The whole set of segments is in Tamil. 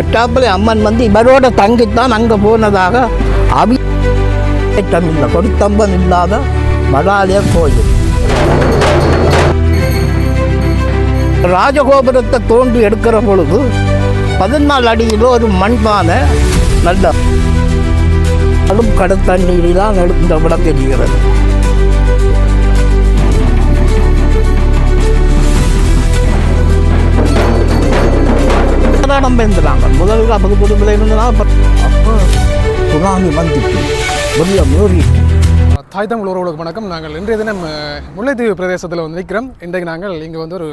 பட்டாம்பளை அம்மன் வந்து இவரோட தங்கித்தான் அங்கே போனதாக அபிஷேகம் இல்லை கொடுத்தம்பம் இல்லாத மடாலய கோயில். ராஜகோபுரத்தை தோண்டி எடுக்கிற பொழுது பதினாலு அடியில் ஒரு மண்பானை நல்ல கடும் கடத்தண்ணீரில் தான் இந்த விட தெரிகிறது. நம்ம இருந்தாங்க முதல்ல அப்போ குடும்பத்தில் இருந்தா அப்போ சுனாமி வந்துட்டு முதல்ல மீறிட்டு தாய் தமிழ் உறவுகளுக்கு வணக்கம். நாங்கள் இன்றைய தினம் முல்லைத்தீவு பிரதேசத்தில் வந்து நிற்கிறோம் இன்றைக்கு நாங்கள் இங்கே வந்து ஒரு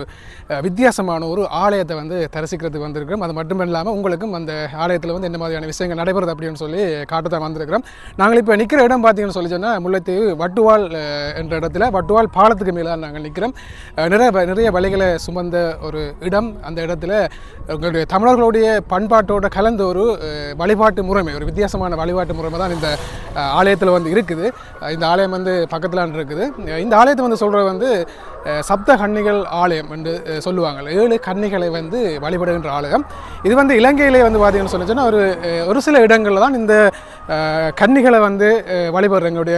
வித்தியாசமான ஒரு ஆலயத்தை வந்து தரிசிக்கிறதுக்கு வந்திருக்கிறோம். அது மட்டும் இல்லாமல் உங்களுக்கும் அந்த ஆலயத்தில் வந்து என்ன மாதிரியான விஷயங்கள் நடைபெறுது அப்படின்னு சொல்லி காட்டத்தான் வந்திருக்கிறோம். நாங்கள் இப்போ நிற்கிற இடம் பார்த்தீங்கன்னு சொல்லி சொன்னால் முல்லைத்தீவு வட்டுவால் என்ற இடத்துல வட்டுவால் பாலத்துக்கு மேலே தான் நாங்கள் நிற்கிறோம் நிறைய நிறைய வழிகளை சுமந்த ஒரு இடம். அந்த இடத்துல உங்களுடைய தமிழர்களுடைய பண்பாட்டோட கலந்த ஒரு வழிபாட்டு முறைமை ஒரு வித்தியாசமான வழிபாட்டு முறைமை தான் இந்த ஆலயத்தில் வந்து இருக்குது. இந்த ஆலயம் வந்து பக்கத்தில் இருக்குது. இந்த ஆலயத்தை வந்து சொல்கிறது வந்து சப்த கன்னிகள் ஆலயம் என்று சொல்லுவாங்க ஏழு கன்னிகளை வந்து வழிபடுகின்ற ஆலயம். இது வந்து இலங்கையிலே வந்து பார்த்தீங்கன்னு சொன்னிச்சுன்னா ஒரு ஒரு சில இடங்களில் தான் இந்த கன்னிகளை வந்து வழிபடுற எங்களுடைய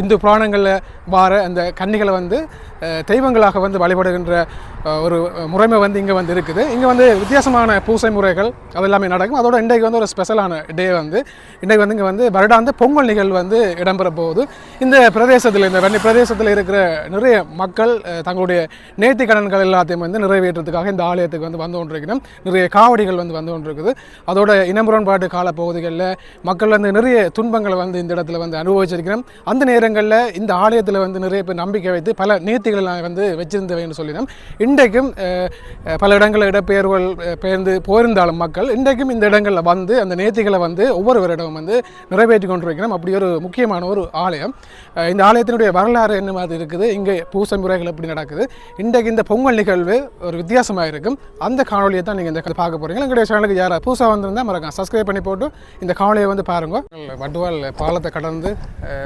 இந்து புராணங்களில் வார அந்த கன்னிகளை வந்து தெய்வங்களாக வந்து வழிபடுகின்ற ஒரு முறைமை வந்து இங்கே வந்து இருக்குது. இங்கே வந்து வித்தியாசமான பூசை முறைகள் அது எல்லாமே நடக்கும். அதோட இன்றைக்கு வந்து ஒரு ஸ்பெஷலான டே வந்து இன்றைக்கு வந்து இங்கே வந்து வருடாந்த பொங்கல் நிகழ்வு வந்து இடம்பெற போகுது. இந்த பிரதேசத்தில் இந்த வன்னி பிரதேசத்தில் இருக்கிற நிறைய மக்கள் தங்களுடைய நேர்த்தி கடன்கள் எல்லாத்தையும் வந்து நிறைவேற்றுறதுக்காக இந்த ஆலயத்துக்கு வந்து வந்து கொண்டிருக்கணும் நிறைய காவடிகள் வந்து வந்து கொண்டிருக்குது. அதோட இனமுரண்பாட்டு காலப்பகுதிகளில் மக்கள் வந்து நிறைய துன்பங்களை வந்து இந்த இடத்துல வந்து அனுபவிச்சிருக்கிறோம். அந்த நேரங்களில் இந்த ஆலயத்தில் வந்து நிறைய பேர் நம்பிக்கை வைத்து பல நேர்த்திகளை நான் வந்து வச்சிருந்தவைன்னு சொல்லினோம். இன்றைக்கும் பல இடங்களில் இடப்பெயர்வுகள் பெயர்ந்து போயிருந்தாலும் மக்கள் இன்றைக்கும் இந்த இடங்களில் வந்து அந்த நேர்த்திகளை வந்து ஒவ்வொருவரிடமும் வந்து நிறைவேற்றி கொண்டிருக்கிறோம். அப்படி ஒரு முக்கியமான ஒரு ஆலயம். இந்த ஆலயத்தினுடைய வரலாறு என்ன மாதிரி இருக்குது? இங்கே பூசை முறைகள் எப்படி நடக்குது? இன்றைக்கு இந்த பொங்கல் நிகழ்வு ஒரு வித்தியாசமாக இருக்கும் அந்த காணொலியை தான் நீங்கள் இந்த பார்க்க போகிறீங்க எங்களுடைய சேனலுக்கு யாராவது புதுசாக வந்திருந்தால் மறக்காம சப்ஸ்கிரைப் பண்ணி போட்டு இந்த காணொலியை வந்து பாருங்க. வட்டுவால் பாலத்தை கடந்து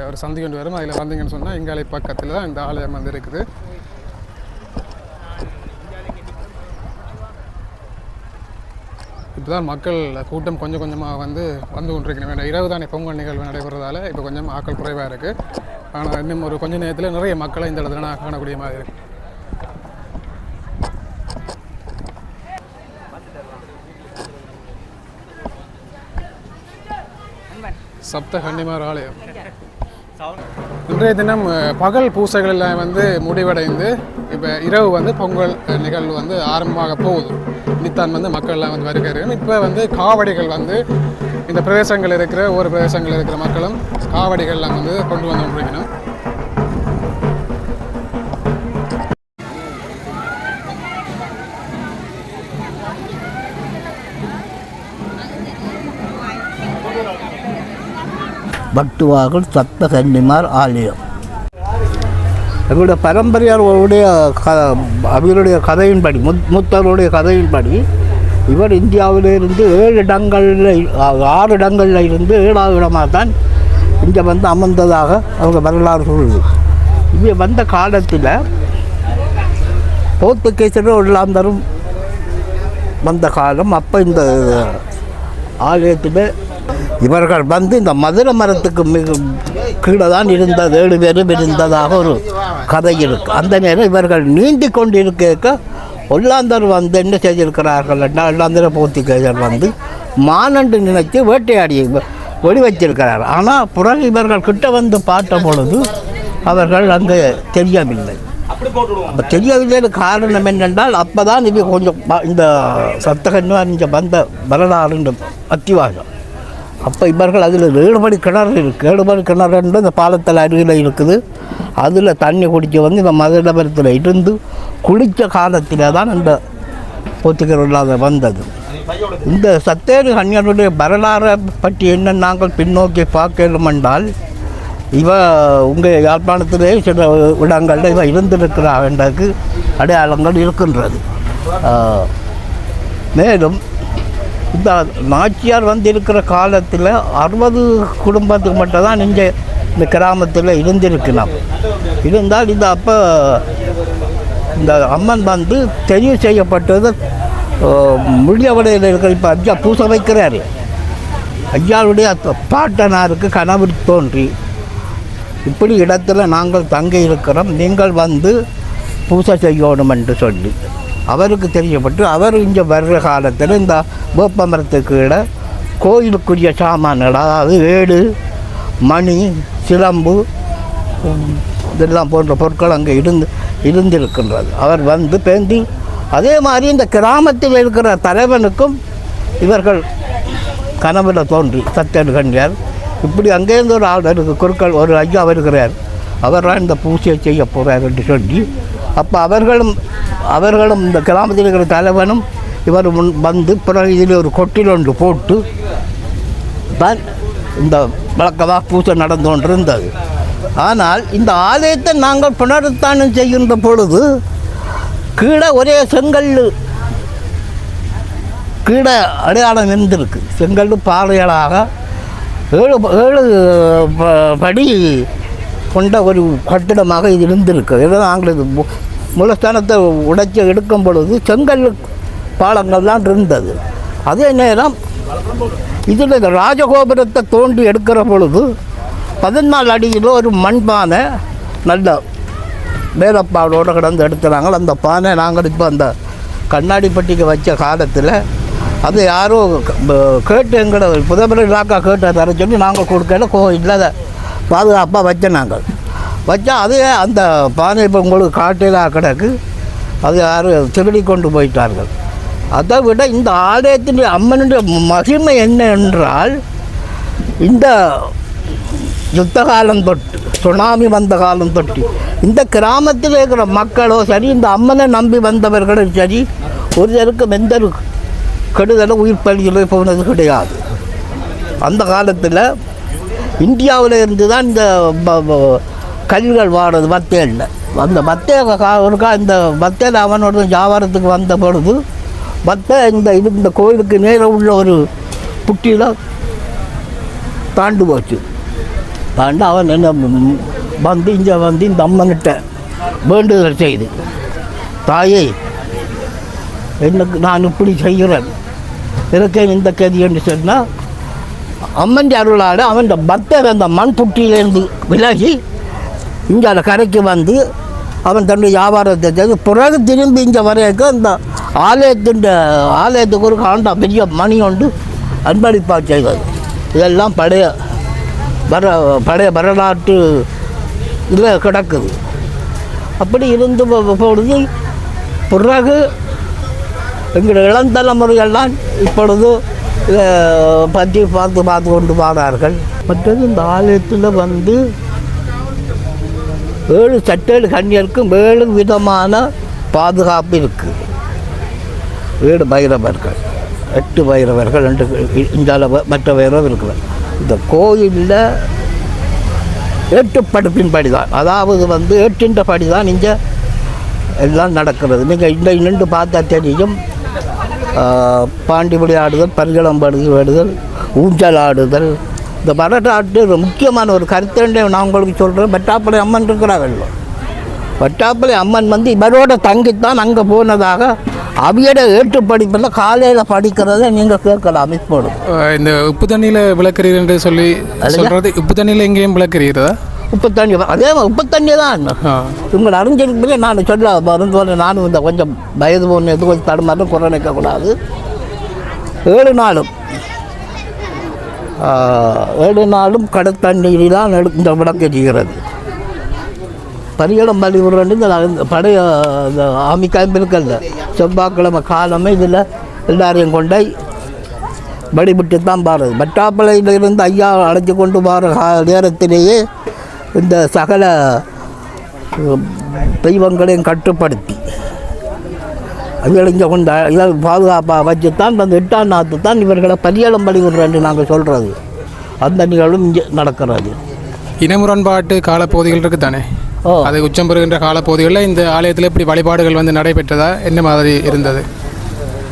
ஒரு சந்தி கொண்டு வரும். அதில் வந்தீங்கன்னு சொன்னால் எங்காலை பக்கத்தில் தான் இந்த ஆலயம் வந்து இருக்குது. இப்போ தான் மக்கள் கூட்டம் கொஞ்சம் கொஞ்சமாக வந்து வந்து கொண்டிருக்கிறேன் இரவு தானே பொங்கல் நிகழ்வு நடைபெறதால இப்போ கொஞ்சம் ஆக்கள் குறைவாக இருக்குது ஆனால் இன்னும் ஒரு கொஞ்ச நேரத்தில் நிறைய மக்களை இந்த இடத்துல நான் காணக்கூடிய மாதிரி இருக்குது சப்த கன்னிமார் ஆலயம். இன்றைய தினம் பகல் பூசைகளில் வந்து முடிவடைந்து இப்போ இரவு வந்து பொங்கல் நிகழ்வு வந்து ஆரம்பமாக போகுது. நித்தான் வந்து மக்கள்லாம் வந்து வருகிறார்கள். இப்போ வந்து காவடிகள் வந்து இந்த பிரதேசங்கள் இருக்கிற ஒவ்வொரு பிரதேசங்களில் இருக்கிற மக்களும் காவடிகள்லாம் வந்து கொண்டு வந்து கொண்டிருக்கணும் பட்டுவாகல் சத்த கன்னிமார் ஆலயம். எங்களுடைய பரம்பரையாருடைய க அவருடைய கதையின்படி முத் முத்தருடைய கதையின்படி இவர் இந்தியாவிலிருந்து ஏழு இடங்களில் ஆறு இடங்களில் இருந்து ஏழாவது இடமாக தான் இங்கே வந்து அமர்ந்ததாக அவங்க வரலாறு சொல்லுது. இங்கே வந்த காலத்தில் போர்த்துகேசரும் உள்ளாந்தரும் வந்த காலம் அப்போ இந்த ஆலயத்தில் இவர்கள் வந்து இந்த மதுரை மரத்துக்கு மிக கீழே தான் இருந்தது ஏழு பேரும் இருந்ததாக ஒரு கதை இருக்கு. அந்த நேரம் இவர்கள் நீண்டி கொண்டு இருக்க ஒல்லாந்தர் வந்து என்ன செய்திருக்கிறார்கள் என்றால் ஒல்லாந்தர போர்த்துகீசர் வந்து மானண்டு நினைத்து வேட்டையாடி வெடி வச்சிருக்கிறார் ஆனால் பிறகு இவர்கள் கிட்ட வந்து பார்த்த பொழுது அவர்கள் அங்கே தெரியவில்லை. அப்போ தெரியவில்லை காரணம் என்னென்றால் அப்போ தான் இது கொஞ்சம் ப- இந்த சத்தகன்னு வந்த வரலாறு அத்திவாசம் அப்போ இவர்கள் அதில் ஏழுபடி கிணறு இருக்குது ஏழுபடி கிணறுன்ற இந்த பாலத்தில் அருகில் இருக்குது. அதில் தண்ணி குடிக்க வந்து இந்த மதுரபுரத்தில் இருந்து குளித்த காலத்தில் தான் இந்த போத்துக்கர் வந்தது. இந்த சத்தேரு கன்னியருடைய வரலாறை பற்றி என்ன நாங்கள் பின்னோக்கி பார்க்கணும் என்றால் இவ உங்கள் யாழ்ப்பாணத்திலே சில இடங்களில் இவ இருந்திருக்கிறார் என்றதுக்கு அடையாளங்கள் இருக்கின்றது. மேலும் இந்த நாச்சியார் வந்து இருக்கிற காலத்தில் அறுபது குடும்பத்துக்கு மட்டும் தான் இங்கே இந்த கிராமத்தில் இருந்திருக்கலாம் இருந்தால் இது அப்போ இந்த அம்மன் வந்து தெரிவு செய்யப்பட்டது முடியவடையில் இருக்கிற இப்போ ஐயா பூச வைக்கிறாரு. ஐயாவுடைய பாட்டனாருக்கு கனவு தோன்றி இப்படி இடத்துல நாங்கள் தங்கி இருக்கிறோம் நீங்கள் வந்து பூசை செய்யணும் என்று சொல்லி. அவருக்கு தெரியப்பட்டு அவர் இங்கே வர்ற காலத்தில் இந்த வேப்ப மரத்துக்கு கோயிலுக்குரிய சாமான்கள் அதாவது ஏடு மணி சிலம்பு இதெல்லாம் போன்ற பொருட்கள் அங்கே இருந்து இருந்திருக்கின்றது. அவர் வந்து பேந்தி அதே மாதிரி இந்த கிராமத்தில் இருக்கிற தலைவனுக்கும் இவர்கள் கனவில் தோன்றி சத்தன் கண்டார் இப்படி அங்கேருந்து ஒரு ஆள் இருக்கு குறுக்கள் ஒரு ஐயா வருகிறார். அவர் தான் இந்த பூஜையை செய்ய போகிறார் என்று சொல்லி அப்போ அவர்களும் அவர்களும் இந்த கிராமத்தில் இருக்கிற தலைவனும் இவர் முன் வந்து பிறகு இதில் ஒரு கொட்டில் ஒன்று போட்டு தான் இந்த வழக்கமாக பூஜை நடந்து கொண்டிருந்தது. ஆனால் இந்த ஆலயத்தை நாங்கள் புனருத்தானம் செய்கின்ற பொழுது கீழே ஒரே செங்கல் கீழே அடையாளம் இருந்திருக்கு. செங்கல் பாறைகளாக ஏழு ஏழு ப- படி கொண்ட ஒரு கட்டிடமாக இது இருந்திருக்கு. இதுதான் நாங்கள் மு- மூலஸ்தானத்தை உடைச்சி எடுக்கும் பொழுது செங்கல் பாலங்கள் தான் இருந்தது. அதே நேரம் இதில் இந்த ராஜகோபுரத்தை தோண்டி எடுக்கிற பொழுது பதினாலு அடியில் ஒரு மண்பானை நல்ல வேலப்பாவோடு கிடந்து எடுத்துறாங்க அந்த பானை நாங்கள் இப்போ அந்த கண்ணாடி பட்டிக்கு வச்ச காலத்தில் அது யாரோ கேட்டு எங்களை புதமரை இலாக்கா கேட்டு தர சொல்லி நாங்கள் கொடுக்கல. கோ இல்லாத பாதுகாப்பாக வச்சோம் நாங்கள். வச்சா அது அந்த பானை இப்போ உங்களுக்கு காட்டில் கிடக்கு. அது யாரும் திருடி கொண்டு போயிட்டார்கள். அதை விட இந்த ஆலயத்தின் அம்மனுடைய மகிமை என்ன என்றால் இந்த யுத்த காலம் தொட்டு சுனாமி வந்த காலம் தொட்டு இந்த கிராமத்தில் இருக்கிற மக்களோ சரி இந்த அம்மனை நம்பி வந்தவர்களும் சரி ஒருத்தருக்கும் எந்த ஒரு கெடுதலும் உயிர் பலியிலோ போனது கிடையாது. அந்த காலத்தில் இந்தியாவில் இருந்து தான் இந்த கல்விகள் வாடுறது பத்தேலில் அந்த பத்தே கா- ஒருக்கா இந்த பத்தேல் அவனோட வியாபாரத்துக்கு வந்த பொழுது பத்தே இந்த இது இந்த கோயிலுக்கு நேர உள்ள ஒரு புட்டியில் தாண்டு போச்சு. தாண்டு அவன் என்ன வந்து இங்கே வந்து இந்த அம்மன்கிட்ட வேண்டுதல் செய்து தாயே எனக்கு நான் இப்படி செய்கிறேன். இருக்கேன் இந்த கதி என்று சொன்னால் அம்மன் அருளால் அவன் பக்தர் அந்த மண் புட்டியிலேருந்து விலகி இங்கே அந்த கரைக்கு வந்து அவன் தன்னுடைய வியாபாரத்தை செய்து பிறகு திரும்பி இங்கே வரைக்கும் அந்த ஆலயத்தின் ஆலயத்துக்கு ஒரு காண்டா பெரிய மணி ஒன்று அன்பளிப்பாக செய்வது. இதெல்லாம் பழைய வர பழைய வரலாற்று இதில் கிடக்குது. அப்படி இருந்து பொழுது பிறகு எங்கள் இளந்தலைமுறையெல்லாம் இப்பொழுது பற்றி பார்த்து பார்த்து கொண்டு பாடார்கள். மற்றது இந்த ஆலயத்தில் வந்து ஏழு சட்டேழு கன்னியருக்கும் ஏழு விதமான பாதுகாப்பு இருக்குது ஏழு பைரவர்கள் எட்டு பைரவர்கள் ரெண்டு இந்த மற்ற பைரவர் இருக்கிறார். இந்த கோயிலில் ஏற்றுப்படுப்பின்படி தான் அதாவது வந்து ஏற்றின்ற படி தான் இங்கே எல்லாம் நடக்கிறது. நீங்கள் இந்த நின்று பார்த்தா தெரியும். ஆஹ், பாண்டி விளையாடுதல் பரிகளம்படுதல் விடுதல் ஊஞ்சல் ஆடுதல். இந்த வரலாற்று ஒரு முக்கியமான ஒரு கருத்தண்டை நான் உங்களுக்கு சொல்கிறேன் பட்டாப்பளை அம்மன் இருக்கிறார்கள். பட்டாப்பளை அம்மன் வந்து இவரோட தங்கித்தான் அங்கே போனதாக அவியோட ஏற்று படிப்பில் காலையில் படிக்கிறத நீங்கள் கேட்கலாம் இப்போது அஹ் இந்த உப்பு தண்ணியில் விளக்குறீர் என்று சொல்லி சொல்கிறது உப்பு தண்ணியில் எங்கேயும் விளக்குறீரா? உப்பு தண்ணி அதே உப்பு தண்ணி தான். உங்களை அறிஞ்சிருப்பீங்க நான் சொல்ல மருந்து நானும் இந்த கொஞ்சம் வயது பொண்ணு எது கொஞ்சம் தடுமாறும் குறை நிற்கக்கூடாது. ஏழு நாளும் ஏழு நாளும் கடத்தண்ணீரில் தான் இந்த விளக்கு செய்கிறது பரிகளம் பள்ளி விடுறது இந்த பழைய இந்த ஆமி கேம்ப் இருக்குல்ல செவ்வாய்க்கிழமை காலமே இதில் எல்லாரையும் கொண்டை வழிபட்டு தான் பாருது. பட்டாப்பளையில இருந்து ஐயா அழைச்சி கொண்டு கா- நேரத்திலேயே இந்த சகல தெய்வங்களையும் கட்டுப்படுத்தி. அதுகளை இங்கே கொண்டு இதை பாதுகாப்பாக வச்சு தான் அந்த எட்டாம் நாத்து தான் இவர்களை பரியலம் பலி விடுறேன்னு நாங்கள் சொல்கிறது அந்த நிகழ்வும் இங்கே நடக்கிறது. இனமுரண்பாட்டு காலப்பகுதிகள் இருக்குது தானே ஓ. அது உச்சம் பெறுகின்ற காலப்பகுதிகளில் இந்த ஆலயத்தில் இப்படி வழிபாடுகள் வந்து நடைபெற்றதா? என்ன மாதிரி இருந்தது?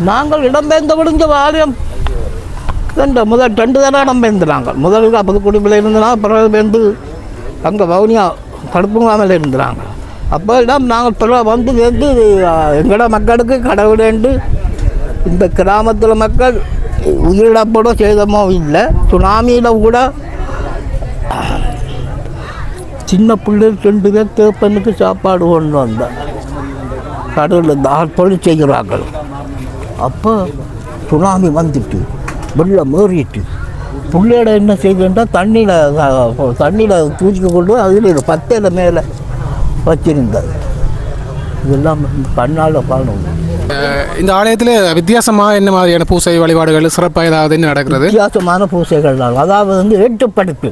நாங்கள் இடம்பெயர்ந்த விடுஞ்ச ஆலயம். முதல் ரெண்டு தடவை இடம்பெயர்ந்துறாங்க முதல்ல புதுக்குடிப்பில் இருந்தனா பிறகு அங்கே வவுனியா தடுப்புங்காமல் இருந்தாங்க அப்போ இடம் நாங்கள் பிறகு வந்து வந்து எங்களோட மக்களுக்கு கடவுளேண்டு இந்த கிராமத்தில் மக்கள் உயிரிழப்போட சேதமோ இல்லை. சுனாமியில் கூட சின்ன பிள்ளை ரெண்டு பேர் தேப்பனுக்கு சாப்பாடு கொண்டு வந்தேன் கடலில் தொழில் செய்கிறார்கள். அப்போ சுனாமி வந்துட்டு வெள்ளம் ஏறிட்டு பிள்ளையோட என்ன செய்துட்டா தண்ணியில் தண்ணியில் தூக்கி கொண்டு அதில் பத்தையில் மேலே வச்சிருந்தது இதெல்லாம் கண்ணால் காணும் இந்த ஆலயத்தில் வித்தியாசமாக என்ன மாதிரியான பூசை வழிபாடுகள் சிறப்பாக ஏதாவது நடக்கிறது? வித்தியாசமான பூசைகள் அதாவது வந்து எட்டுப்படுப்பு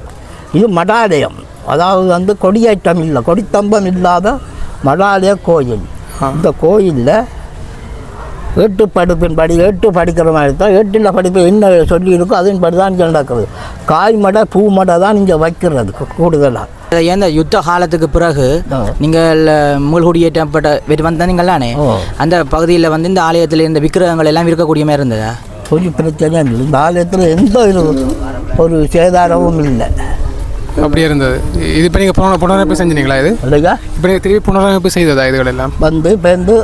இது மடாலயம். அதாவது வந்து கொடியேற்றம் இல்லை கொடித்தம்பம் இல்லாத மடாலய கோயில். இந்த கோயிலில் எட்டு படிப்பின்படி எட்டு படிக்கிற மாதிரி தான் எட்டில் படிப்பு என்ன சொல்லியிருக்கோ அதன்படி தான் இங்கே நடக்குது. காய் மடை பூ மடை தான் இங்கே வைக்கிறது கூடுதலாக ஏன் யுத்த காலத்துக்கு பிறகு. நீங்கள் மூழ்குடியேற்றப்பட்ட வெற்றி வந்தீங்களானே ஓ. அந்த பகுதியில் வந்து இந்த ஆலயத்தில் இந்த விக்கிரகங்கள் எல்லாம் இருக்கக்கூடிய மாதிரி இருந்ததா? கொஞ்சம் பிரச்சனை இல்லை. இந்த ஆலயத்தில் எந்த ஒரு ஒரு சேதாரமும் இல்லை. அப்படியே இருந்தது. இது இப்போ நீங்கள் புனர புனரமைப்பு செஞ்சீங்களா இது? இல்லையா இப்போ நீங்கள் திருப்பி புனரமைப்பு செய்ததா இதுகள் எல்லாம் வந்து பேருந்து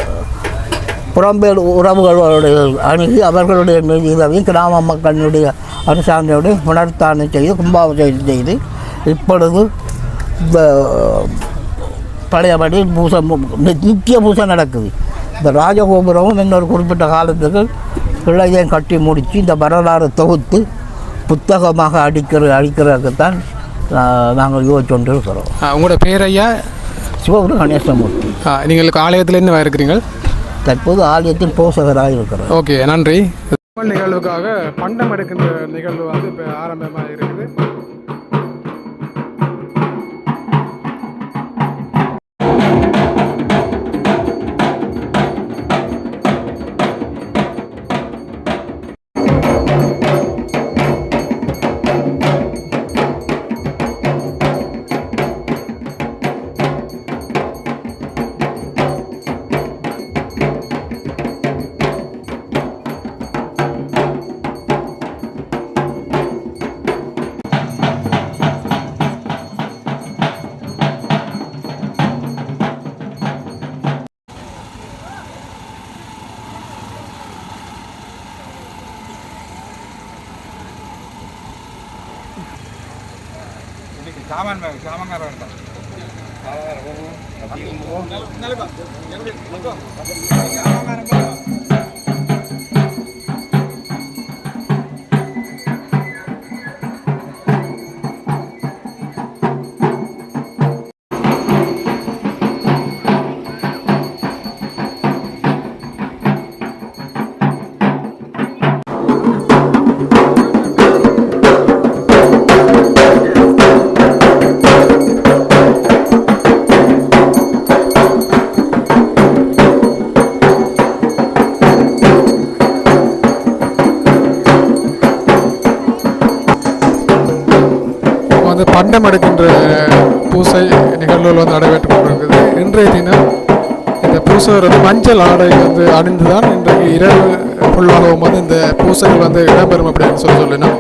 புறம்பேர் உறவுகளோடு அணுகி அவர்களுடைய நிதியுதவி கிராம மக்களுடைய அரசாங்கோடு புனர்த்தானம் செய்து கும்பாபிஷேகம் செய்து இப்பொழுது பழையபடி பூசை நித்திய பூசை நடக்குது. இந்த ராஜகோபுரமும் இன்னொரு குறிப்பிட்ட காலத்துக்கு பிள்ளையையும் கட்டி முடித்து இந்த வரலாறு தொகுத்து புத்தகமாக அடிக்கிற அடிக்கிறதுக்குத்தான் நாங்கள் யோசிச்சுட்டு இருக்கிறோம் உங்களோட பேர் ஐயா? சிவகுரு கணேசமூர்த்தி. நீங்கள் ஆலயத்தில் என்ன இருக்கிறீங்க தற்போது ஆலயத்தின் போஷகராக இருக்கிறார். ஓகே நன்றி. நிகழ்வுக்காக பண்டம் எடுக்கின்ற நிகழ்வு வந்து இப்போ ஆரம்பமாக இருக்குது இப்போ எடுக்கின்ற பூசை நிகழ்வுகள் வந்து நடைபெற்று கொண்டிருக்குது. இன்றைய தினம் இந்த பூசைவர் வந்து மஞ்சள் ஆடை வந்து அணிந்துதான் இன்றைக்கு இரவு ஃபுல்லாகவும் வந்து இந்த பூசைகள் வந்து இடம்பெறும் அப்படின்னு சொல்லி சொல்லினோம்.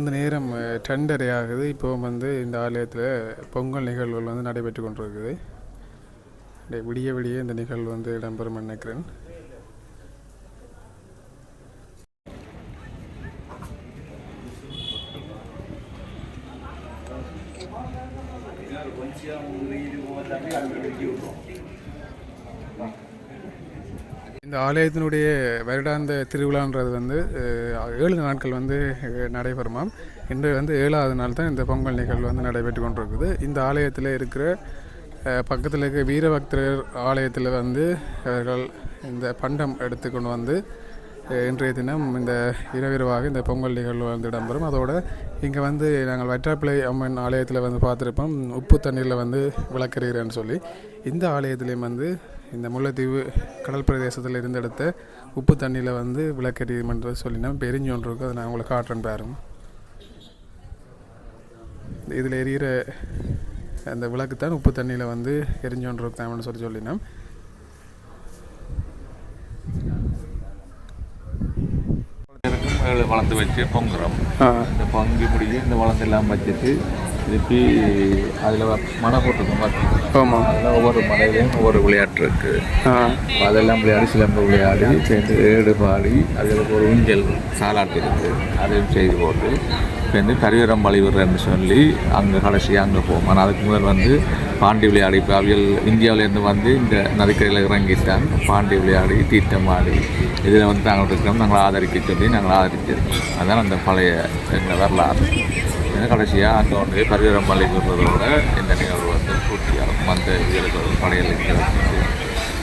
வந்து நேரம் டெண்டரை ஆகுது. இப்போ வந்து இந்த ஆலயத்தில் பொங்கல் நிகழ்வுகள் வந்து நடைபெற்று கொண்டிருக்குது. விடிய விடிய இந்த நிகழ்வு வந்து இடம்பெறும் நினைக்கிறேன். இந்த ஆலயத்தினுடைய வருடாந்த திருவிழான்றது வந்து ஏழு நாட்கள் வந்து நடைபெறுமாம் இன்று வந்து ஏழாவது நாள் தான் இந்த பொங்கல் நிகழ்வு வந்து நடைபெற்று கொண்டிருக்குது. இந்த ஆலயத்தில் இருக்கிற பக்கத்தில் இருக்க வீரபக்தர் ஆலயத்தில் வந்து அவர்கள் இந்த பண்டம் எடுத்துக்கொண்டு வந்து இன்றைய தினம் இந்த இரவிரவாக இந்த பொங்கல் நிகழ்வு வந்து இடம்பெறும். அதோடு இங்கே வந்து நாங்கள் வற்றாப்பிள்ளை அம்மன் ஆலயத்தில் வந்து பார்த்துருப்போம். உப்பு தண்ணீரில் வந்து விளக்கறீரன்னு சொல்லி. இந்த ஆலயத்துலேயும் வந்து இந்த முல்லைத்தீவு கடல் பிரதேசத்தில் இருந்து எடுத்த உப்பு தண்ணியில் வந்து விளக்கெறியுமென்று சொல்லினா பெரிஞ்சு ஒன்று இருக்குது அதை நான் உங்களுக்கு காட்டுறேன் பாருங்க இதில் எரியிற அந்த விளக்கு தான் உப்பு தண்ணியில் வந்து எரிஞ்சோன்று இருக்காமன்னு சொல்லி சொல்லினோம் இருக்கும் வளர்ந்து வச்சு பொங்குறோம் இந்த பொங்கி முடிய இந்த வளர்ந்து எல்லாம் வச்சுட்டு திருப்பி அதில் மனை போட்டிருக்கோம் பார்த்தீங்கன்னா ஆமாம் அதில் ஒவ்வொரு மலையிலையும் ஒவ்வொரு விளையாட்டு இருக்குது அதெல்லாம் விளையாடி சிலம்பு விளையாடி சேர்ந்து ஏடு பாடி அதில் ஒரு ஊஞ்சல் சாலாட்டு இருக்குது அதையும் செய்து போட்டு சேர்ந்து கரிவரம் வழிவிடுறேன்னு சொல்லி அங்கே கடைசியாக அங்கே போவோம். ஆனால் அதுக்கு முதல் வந்து பாண்டி விளையாடி இப்போ அவியல் இந்தியாவிலேருந்து வந்து இந்த நதிக்கரையில் இறங்கிட்டாங்க பாண்டி விளையாடி தீர்த்தம் ஆடி இதில் வந்து நாங்கள் இருக்கிறோம் நாங்கள் ஆதரிக்க சொல்லி நாங்கள் ஆதரிச்சிருக்கோம். அதான் அந்த பழைய எங்கள் வரலாறு. கடைசியாக அங்கே வந்து பரிவரம் பள்ளி விடுறதோட இந்த நிகழ்வு வந்து பூர்த்தியாகும். அந்த இதில் படையல்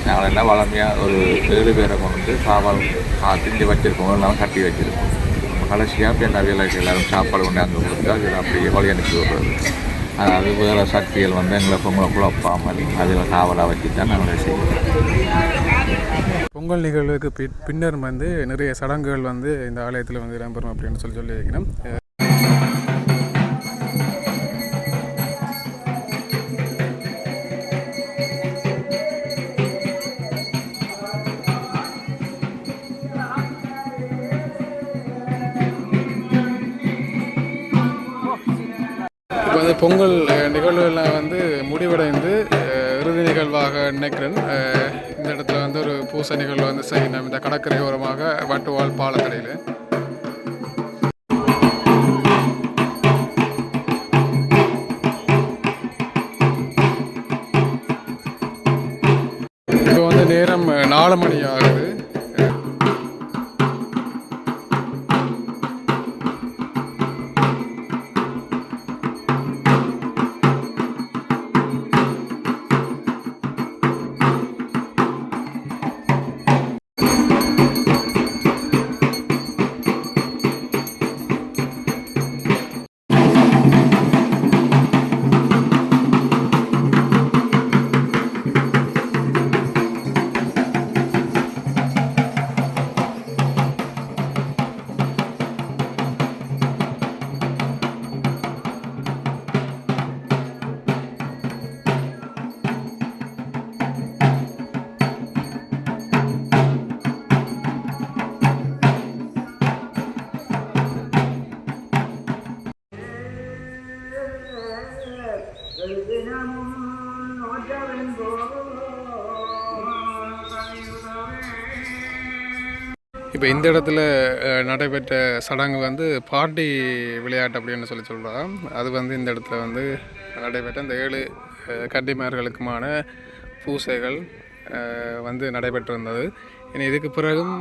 நாங்கள் என்ன வளமையாக ஒரு ஏழு பேரை கொண்டு வந்து சாப்பாடு திண்டி வச்சுருக்கோம் எல்லாம் கட்டி வச்சுருக்கோம் கடைசியாக இப்போ என்ன வேலைக்கு எல்லாரும் சாப்பாடு கொண்டு அங்கே கொடுத்து அதில் அப்படியே வழி அனுப்பி விடுறது. அதாவது வேறு சக்திகள் வந்து எங்களை பொங்கலை குழப்பாமல் அதில் காவலாக வச்சு தான் நாங்கள் செய்வோம். பொங்கல் நிகழ்வுக்கு பின்னர் வந்து நிறைய சடங்குகள் வந்து இந்த ஆலயத்தில் வந்து இடம்பெறும் அப்படின்னு சொல்லி சொல்லி எனது பொங்கல் அஹ், நிகழ்வுகள் வந்து முடிவடைந்து இறுதி நிகழ்வாக நினைக்கிறேன். இந்த இடத்துல வந்து ஒரு பூச நிகழ்வு வந்து செய்யணும். இந்த கடற்கரை ஓரமாக வட்டுவால் பாலத்தடையில். இப்போ வந்து நேரம் நாலு மணி ஆகும் இப்போ இந்த இடத்துல நடைபெற்ற சடங்கு வந்து பாட்டி விளையாட்டு அப்படின்னு சொல்லி சொல்கிறோம் அது வந்து இந்த இடத்துல வந்து நடைபெற்ற இந்த ஏழு கட்டிமார்களுக்குமான பூசைகள் வந்து நடைபெற்றிருந்தது. இனி இதுக்கு பிறகும்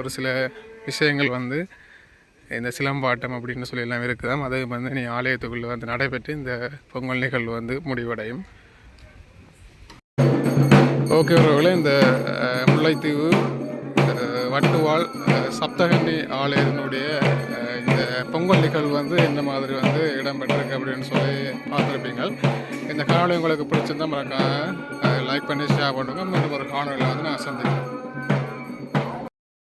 ஒரு சில விஷயங்கள் வந்து இந்த சிலம்பாட்டம் அப்படின்னு சொல்லி எல்லாம் இருக்குதாம் அது வந்து நீ ஆலயத்துக்குள்ளே வந்து நடைபெற்று இந்த பொங்கல் நிகழ்வு வந்து முடிவடையும். ஓகே உறவுகளே இந்த முல்லைத்தீவு அஹ், வட்டுவாள் சப்தகன்னி ஆலயத்தினுடைய இந்த பொங்கல் நிகழ்வு வந்து இந்த மாதிரி வந்து இடம்பெற்றிருக்கு அப்படின்னு சொல்லி பார்த்துருப்பீங்க. இந்த காணொளி உங்களுக்கு பிடிச்சிருந்தா மறக்காம லைக் பண்ணி ஷேர் பண்ணுங்க. மீண்டும் ஒரு காணொலியில் வந்து நான் சந்திக்கிறேன்.